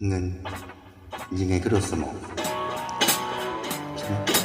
는 니네 그렇으모 참, 참.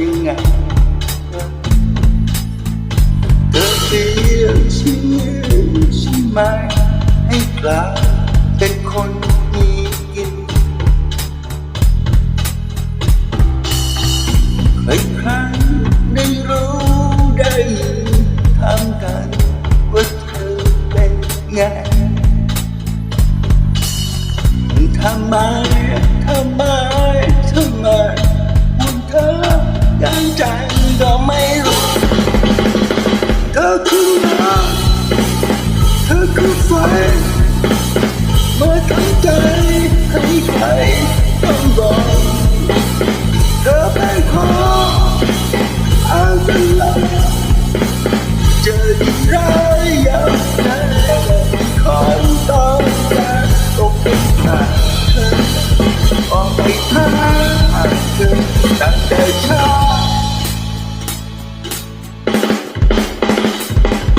ยังไงเธอเปลี่ยนชื่อใช่ไหมให้กลายเป็นคนมีกินใครครั้งได้รู้ได้ทำกันว่าเธอเป็นไงทำไม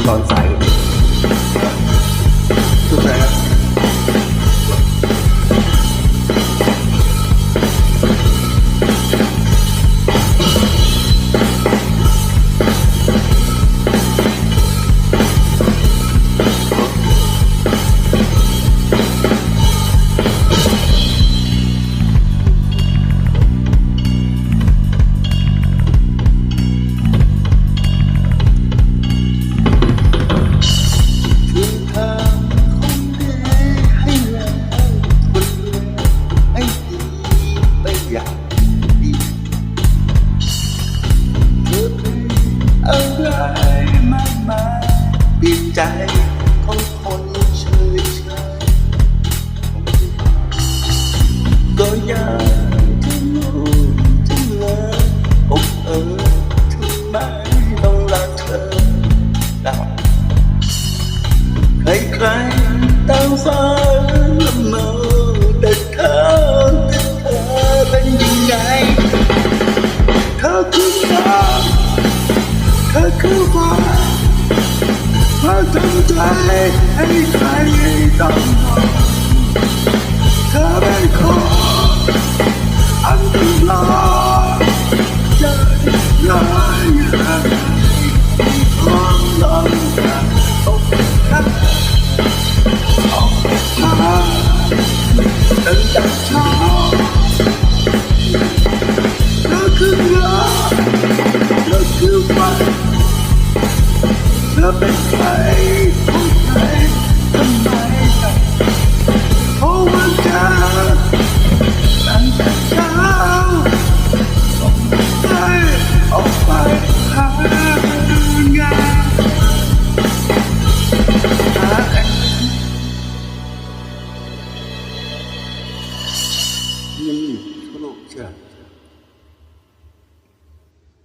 on site. ายมากมายปิดใจขอคนเฉยเฉยก็ยังทั้รู้ทั้เลิกอกเออทำไมต้องรัเธอดับใครใต่างฝันละเมอแต่เธอเธอเป็นยังไง I make any kind of dumb. Come and call.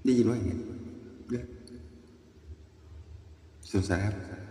ได้ยินว่าอย่างไงสงสารครับ